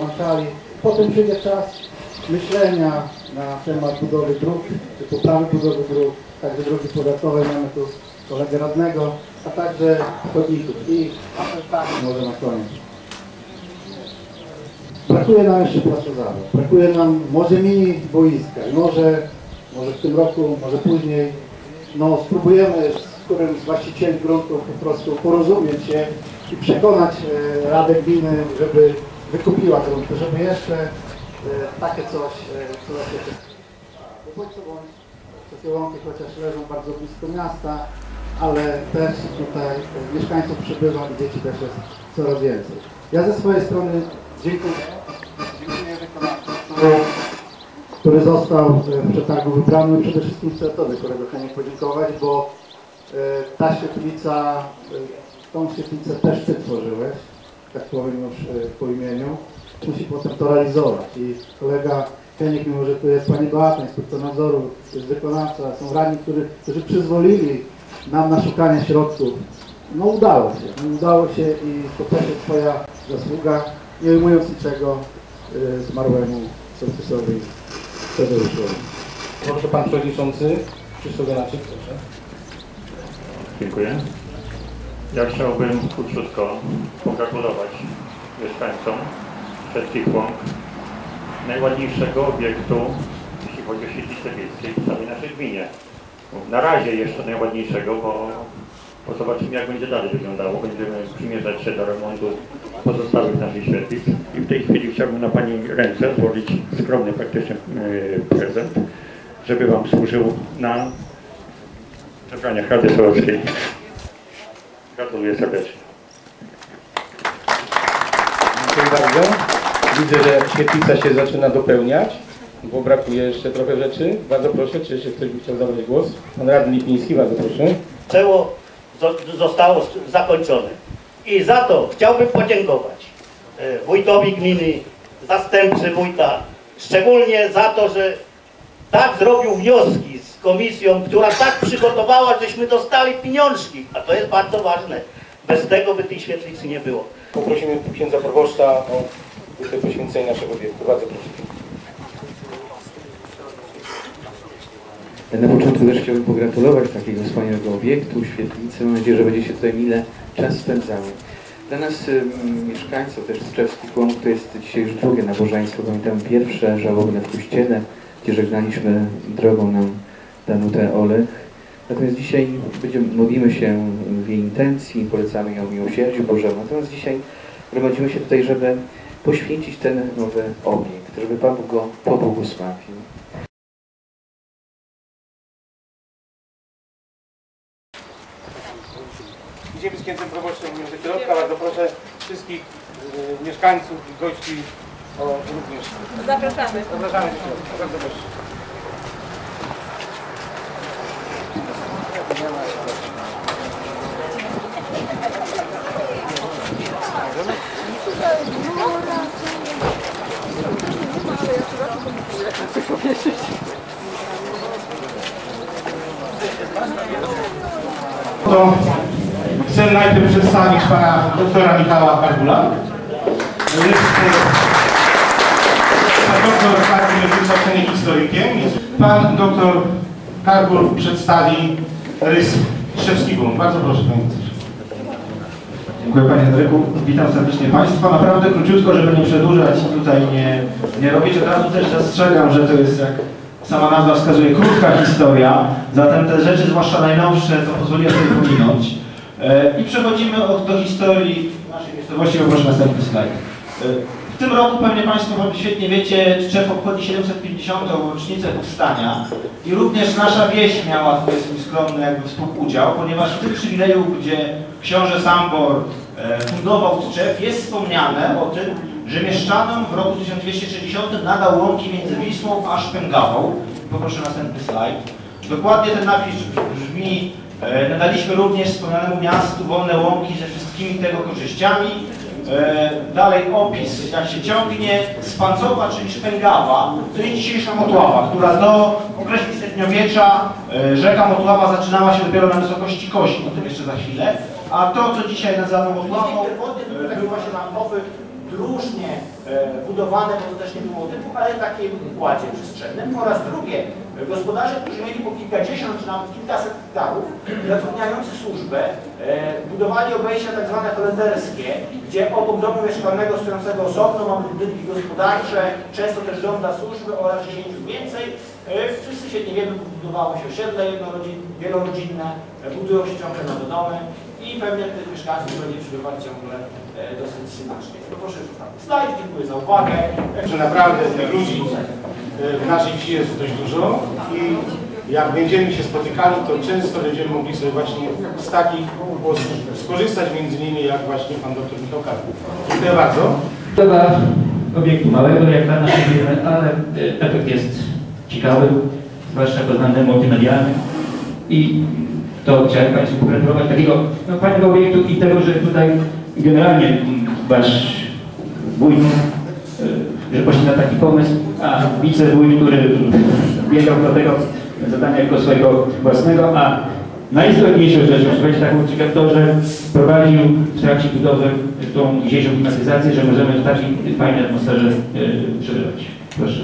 włączali. Potem przyjdzie czas myślenia na temat budowy dróg, czy poprawy budowy dróg, także drogi powiatowe, mamy tu kolegę radnego, a także chodników. I tak, może na koniec. Brakuje nam jeszcze pracowników, brakuje nam może mini boiska i może, może w tym roku, może później, no spróbujemy z którymś z właścicieli gruntów po prostu porozumieć się i przekonać e, Radę Gminy, żeby wykupiła grunty, żeby jeszcze e, takie coś, e, co bądź, Wszystkie łąki chociaż leżą bardzo blisko miasta, ale też tutaj e, mieszkańców przybywa i dzieci też jest coraz więcej. Ja ze swojej strony dziękuję, dziękuję wykonawcy, który, został w przetargu wybrany. Przede wszystkim chcę Tobie, kolego Heniek, podziękować, bo ta świetlica, tą świetlicę też Ty tworzyłeś, tak powiem już e, po imieniu. Musi potem to realizować i kolega Heniek, mimo że tu jest Pani Beata, inspektor nadzoru, jest wykonawca, są radni, którzy, którzy przyzwolili nam na szukanie środków. No udało się, no, udało się i to też jest Twoja zasługa, nie ujmując niczego y, zmarłemu sołtysowi Tadeuszowi. Proszę Pan Przewodniczący Krzysztof Janaczyk, proszę. Dziękuję. Ja chciałbym króciutko pogratulować mieszkańcom wszystkich łąk najładniejszego obiektu, jeśli chodzi o świetlicę wiejskie w całej naszej gminie. Na razie jeszcze najładniejszego, bo, bo zobaczymy jak będzie dalej wyglądało. Będziemy przymierzać się do remontu pozostałych naszych świetlic. I w tej chwili chciałbym na Pani ręce złożyć skromny praktycznie e, prezent, żeby Wam służył na zebraniach Rady Sołeckiej. Gratuluję serdecznie. Dziękuję bardzo. Widzę, że świetlica się zaczyna dopełniać, bo brakuje jeszcze trochę rzeczy. Bardzo proszę, czy jeszcze ktoś by chciał zabrać głos? Pan Radny Lipiński, bardzo proszę. dzieło zo- zostało zakończone. I za to chciałbym podziękować e, wójtowi gminy, zastępcy wójta, szczególnie za to, że tak zrobił wnioski z komisją, która tak przygotowała, żeśmy dostali pieniążki, a to jest bardzo ważne. Bez tego by tej świetlicy nie było. Poprosimy księdza proboszcza o poświęcenie naszego obiektu. Bardzo proszę. Na początku też chciałbym pogratulować takiego wspaniałego obiektu, świetlicy. Mam nadzieję, że będzie się tutaj mile czas spędzało. Dla nas mieszkańców też Strzewskich Łąk to jest dzisiaj już drugie nabożeństwo. Pamiętam pierwsze żałobne w kościele, gdzie żegnaliśmy drogą nam Danutę Olech. Natomiast dzisiaj będziemy, modlimy się w jej intencji, polecamy ją miłosierdziu Bożemu. Natomiast dzisiaj gromadzimy się tutaj, żeby poświęcić ten nowy obiekt, żeby Pan Bóg go pobłogosławił. Idziemy z księdzem proboszczem do środka. Bardzo proszę wszystkich y, mieszkańców i gości o również. Zapraszamy. Zapraszamy. Bardzo proszę. To chcę najpierw przedstawić pana doktora Michała Karbula. Jest pan doktor Karbul jest wykształceniem historykiem. Pan doktor Karbul przedstawi rys Szczewski Bum. Bardzo proszę panie. Dziękuję Panie Henryku. Witam serdecznie Państwa. Naprawdę króciutko, żeby nie przedłużać i tutaj nie, nie robić. Od razu też zastrzegam, że to jest, jak sama nazwa wskazuje, krótka historia. Zatem te rzeczy, zwłaszcza najnowsze, to pozwoliłem sobie pominąć. E, I przechodzimy od, do historii naszej miejscowości. Poproszę następny slajd. E, w tym roku pewnie Państwo świetnie wiecie, Czech obchodzi 750. rocznicę powstania i również nasza wieś miała tutaj swój skromny jakby współudział, ponieważ w tym przywileju, gdzie książę Sambor e, fundował Tczew, jest wspomniane o tym, że mieszczanom w roku 1260 nadał łąki między Wisłą a Szpęgawą. Poproszę następny slajd. Dokładnie ten napis brzmi, e, nadaliśmy również wspomnianemu miastu wolne łąki ze wszystkimi tego korzyściami. E, dalej opis, jak się ciągnie, Spancowa, czyli Szpęgawa, to jest dzisiejsza Motława, która do okresu średniowiecza rzeka Motława zaczynała się dopiero na wysokości Kości, o tym jeszcze za chwilę, a to, co dzisiaj nazywamy Motławą, e, było się na popyt różnie e, budowane, bo to też nie było typu, ale w takim układzie przestrzennym. Oraz drugie, gospodarze, którzy mieli po kilkadziesiąt czy nawet kilkaset hektarów, zatrudniający służbę, e, budowali obejścia tak zwane holenderskie, gdzie obok domu mieszkalnego stojącego osobno mamy budynki gospodarcze, często też dom dla służby oraz 10 więcej. E, Wszyscy świetnie wiemy, budowało się osiedle jednorodzin, wielorodzinne, e, budują się ciągle nowe domy i pewnie tych mieszkańców będzie przybywać ciągle e, dosyć sympatycznie. To proszę już ostatni slajd, dziękuję za uwagę. że naprawdę tych ludzi e, w naszej wsi jest dość dużo i jak będziemy się spotykali, to często będziemy mogli sobie właśnie z takich głosów skorzystać, między innymi jak właśnie pan doktor Michał Karpów. Dziękuję bardzo. Budowa obiektu małego, jak na nasze wiemy, ale e, efekt jest ciekawy, zwłaszcza pod względem multimedialnym. I to chciałem Państwu pogratulować takiego no, fajnego obiektu i tego, że tutaj generalnie Wasz wójt, e, że poszli na taki pomysł, a wicewójt, który biegał do tego zadania jako swojego własnego, a najistotniejszą rzeczą, powiedzieć taką ciekawą, to, że prowadził w trakcie budowy tą dzisiejszą klimatyzację, że możemy w takiej fajnej atmosferze e, przebywać. Proszę.